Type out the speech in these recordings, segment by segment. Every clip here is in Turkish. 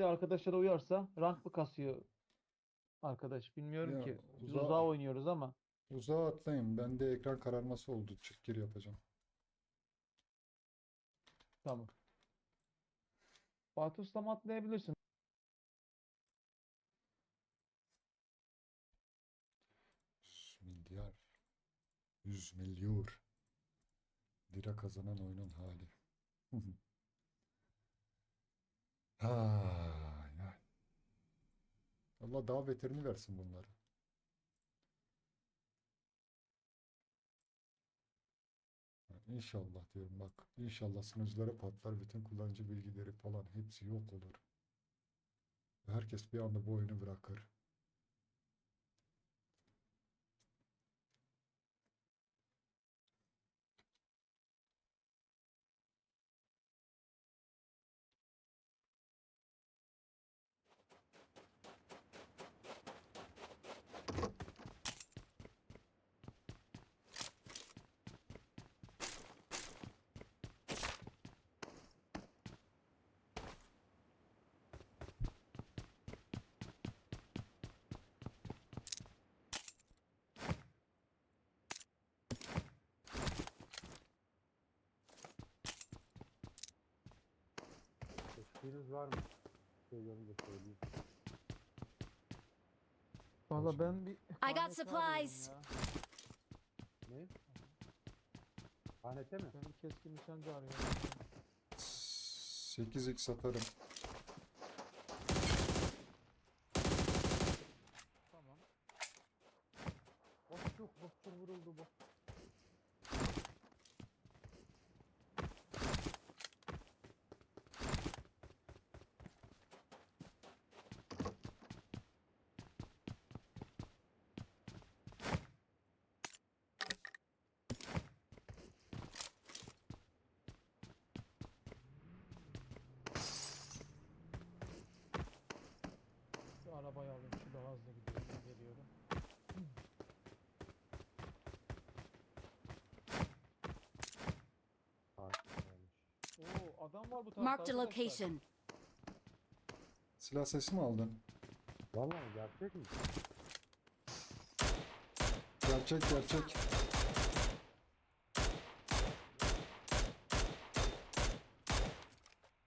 de arkadaşlara uyarsa rank mı kasıyor arkadaş bilmiyorum Ya, ki. Biz uzağa- uzağa oynuyoruz ama. Uzağa atlayın. Bende ekran kararması oldu. Çift gir yapacağım. Tamam. Fatih Usta mı atlayabilirsin? Yüz milyar. 100 milyar. Lira kazanan oyunun hali. Ha. Allah daha beterini versin bunları. İnşallah diyorum bak. İnşallah sunuculara patlar. Bütün kullanıcı bilgileri falan hepsi yok olur. Herkes bir anda bu oyunu bırakır. Eşliğiniz var mı? Şey görünce söyleyeyim. Valla ben bir got KNT arıyorum supplies. Ne? KNT mi? Ben bir keskin nişancı arıyorum. 8x satarım. Tamam. Bosçuk, bosçuk vuruldu bu. Şu arabayı alayım. Şu daha hızlı gidiyorum. Geliyorum. Oo adam var bu tarafta Marked a arkadaşlar. location. Silah sesi mi aldın? Vallahi gerçek mi? Gerçek gerçek.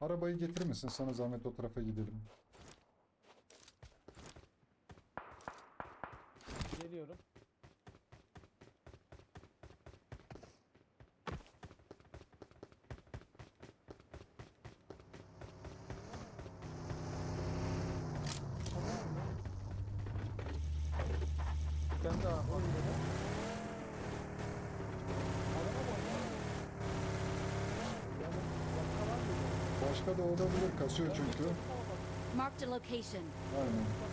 Arabayı getirir misin? Sana zahmet o tarafa gidelim. Geliyorum. Ben de araba oynuyorum. Araba mı oynuyor? Başka da olabilir. Kasıyor çünkü. Marked a location. Aynen.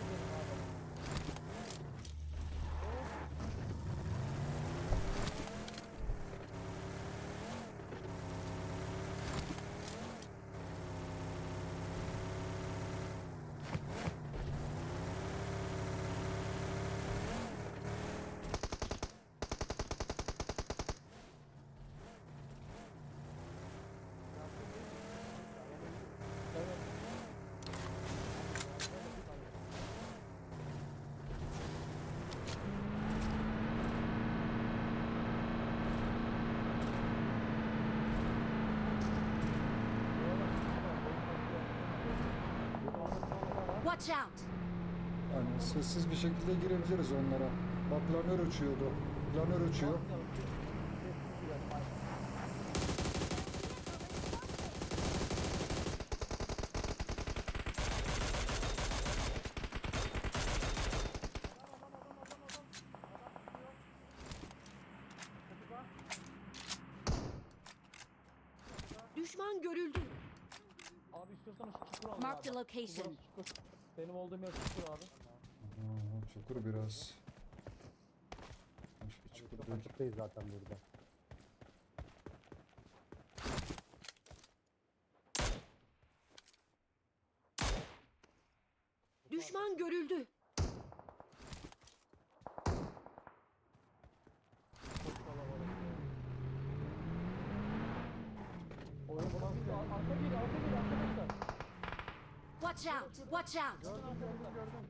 Watch out! Yani sessiz bir şekilde girebiliriz onlara. Bak planör uçuyordu. Planör uçuyor. Düşman görüldü. Abi istiyorsan şu çukur a abi. location. Çukur. Benim olduğum yer çukur abi. Aa, çukur biraz. Bir çukur Çok değil. açıktayız zaten burada. Düşman görüldü. Çok kalabalık ya. Oyun bu nasıl? Arka geliyor, arka geliyor arkadaşlar. Watch Watch out! Watch out! Gördüm gördüm gördüm.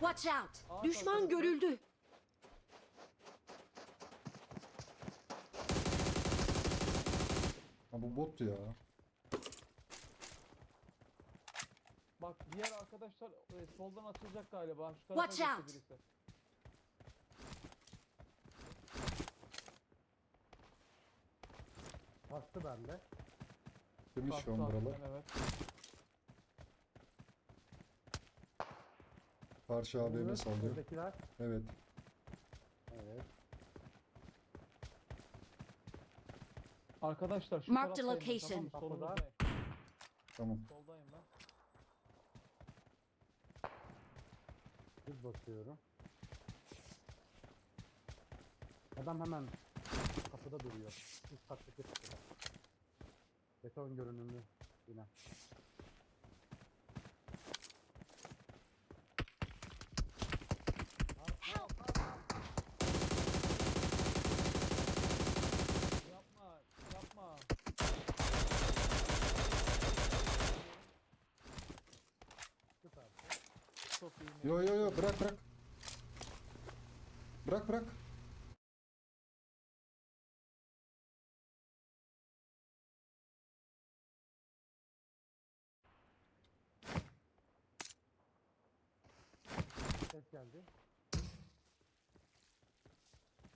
Watch out! Aa, Düşman görüldü. Ha bu bot ya. Bak diğer arkadaşlar e, soldan açılacak galiba. Şu tarafa Watch out. birisi. Bastı bende. Bak, şu an buralar. Evet. Karşı AVM Evet, sallıyor. Evet. Evet. Arkadaşlar şu Mark the taraftayım location. Tamam, mı? Tamam. Soldayım ben. Düz basıyorum. Adam hemen kapıda duruyor. Üst kattaki kapıda. Beton görünümlü bina. Yapma, yapma. Süper. Çok iyi. Yo yo yo bırak bırak. Bırak bırak. Ses geldi.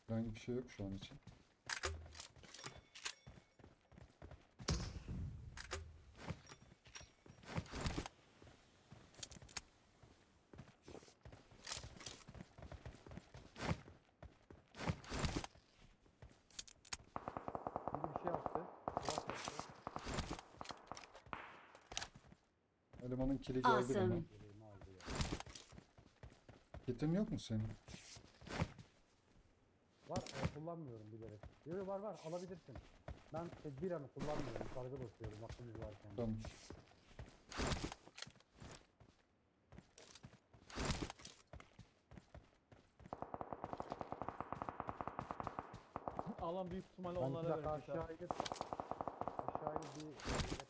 Herhangi bir şey yok şu an için. Elemanın kili geldi Awesome. bana. Kitin yok mu senin? Var e, kullanmıyorum bilerek. Yok var var alabilirsin. Ben tedbir anı kullanmıyorum. Sargı basıyorum vaktimiz varken. Tamam. Alan büyük ihtimalle Ben bir onlara dakika verecek. ha. aşağı inip aşağı inip bir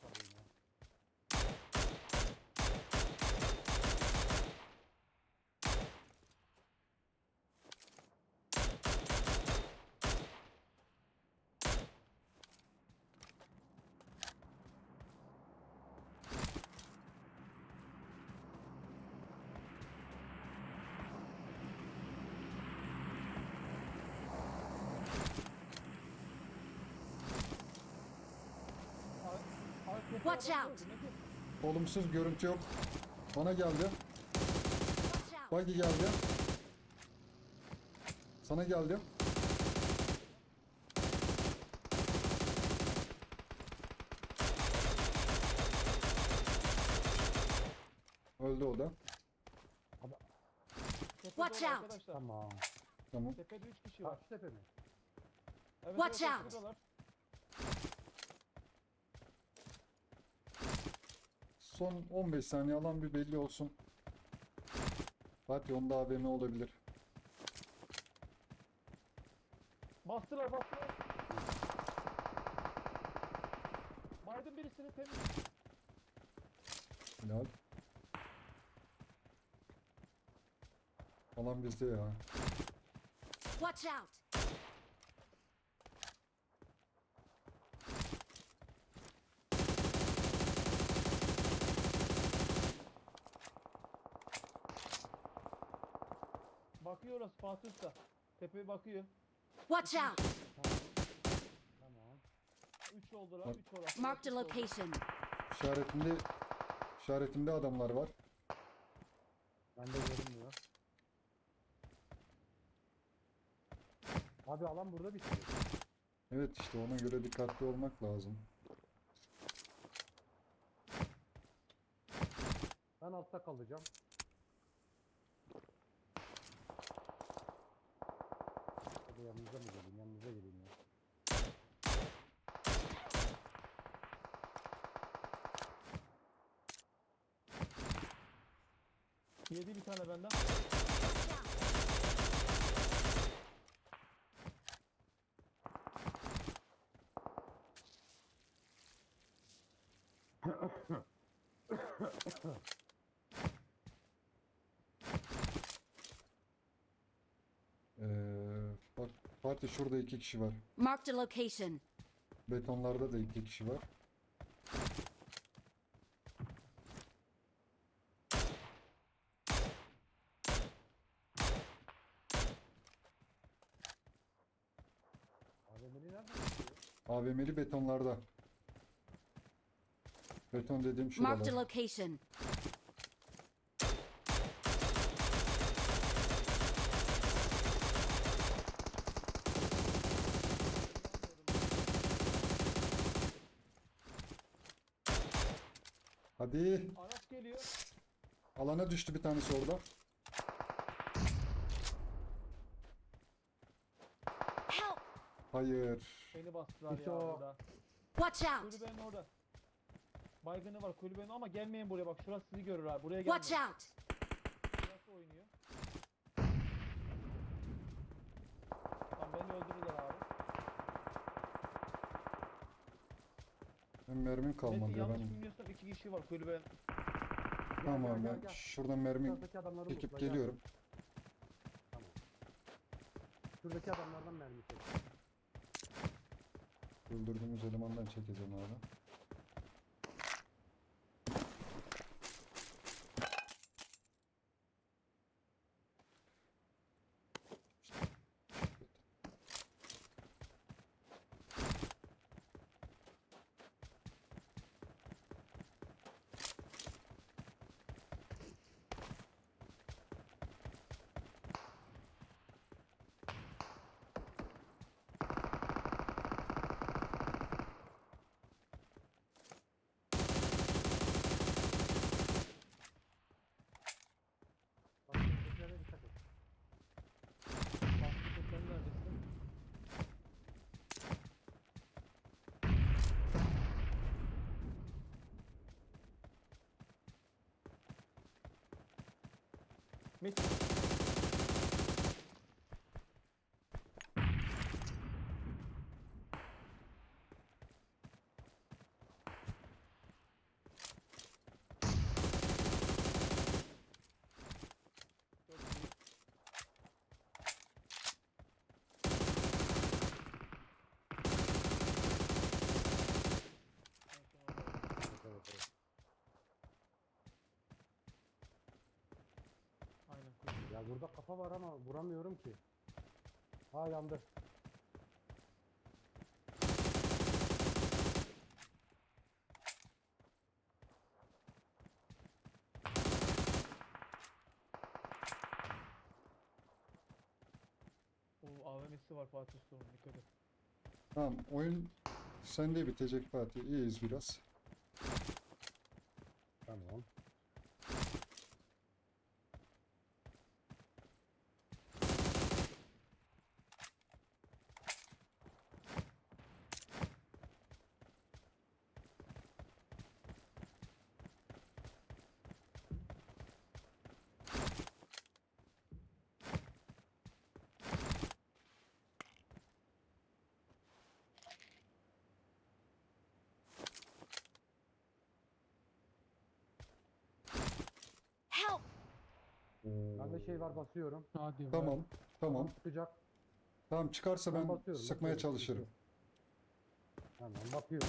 Watch out. Olumsuz görüntü yok. Bana geldi. Buggy geldi. Sana geldi. Öldü o da. Watch out. Arkadaşlar. Tamam. Tamam. Tepede 3 kişi var. Tepe mi? Evet, Watch evet, out. buradalar. Son 15 saniye alan bir belli olsun. Fatih onda AVM olabilir. Bastılar bastılar. Biden birisini temiz. Hilal. Alan bizde ya. Watch out! Bakıyor orası Fatih Usta. Tepeye bakıyor. Watch out! Tamam. 3 oldular. Bak. 3 orası. Marked a location. İşaretinde işaretimde adamlar var. Bende görünmüyor. Abi alan burada bitiyor. Evet işte ona göre dikkatli olmak lazım. Ben altta kalacağım. Hadi yanınıza mı geleyim? Yanınıza geleyim ya. Yedi bir tane benden. Ee, Fatih şurada iki kişi var. Marked a location. Betonlarda da iki kişi var. AVM'li çıkıyor? AVM'li betonlarda. Beton dediğim Marked a şuralar. location. Hadi. Araç geliyor. Alana düştü bir tanesi orada. Help! Hayır. Beni bastılar ya o. burada. Watch out! Kulübenin orada. Baygını var kulübenin ama gelmeyin buraya bak şurası sizi görür abi. Buraya gelmeyin. Watch out! Şurası oynuyor. Tamam beni öldürürler abi. Benim mermim kalmadı Metin ya yanlış ben. bilmiyorsam iki kişi var kulübenin. Gel, Tamam gel, ben gel. şuradan mermi Şuradaki adamları çekip gel. geliyorum. Tamam. Şuradaki adamlardan mermi çek. Öldürdüğümüz elemandan çekeceğim abi. Bak şuradakilere dikkat et. Bastı sen neredesin? Metin. Çok iyi. En son orada. Evet, evet, evet. Aynen kulübe. Ya burada kafa var ama vuramıyorum ki. Ha yandı. O AVM'si var Fatih Usta'nın dikkat et. Tamam oyun sende bitecek Fatih. İyiyiz biraz. Tamam. Şey var basıyorum. Hadi. Tamam. Tamam. Çıkacak. Tamam çıkarsa ben basıyorum, sıkmaya basıyorum, çalışırım. Tamam bakıyorum.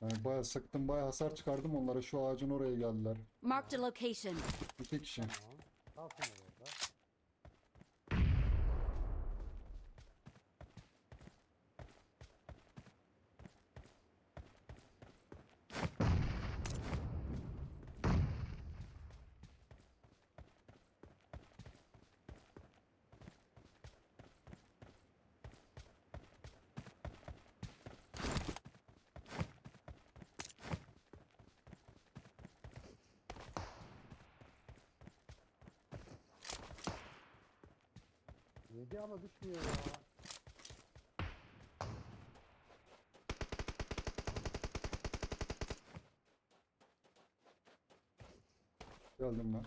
Yani bayağı sıktım, bayağı hasar çıkardım onlara. Şu ağacın oraya geldiler. Marked a location. İki kişi. Tamam. Yedi ama düşmüyor ya. Geldim ben.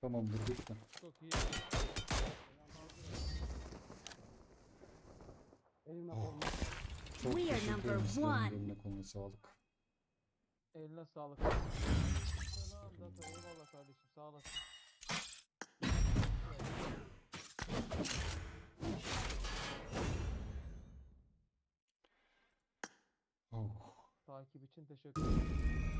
Tamamdır bitti. Çok iyi. Elimle oh. Çok We are number one. Eline koluna sağlık. Eline sağlık. Selam Zafer. Eyvallah kardeşim. Sağ olasın. Oh. Takip için teşekkür ederim.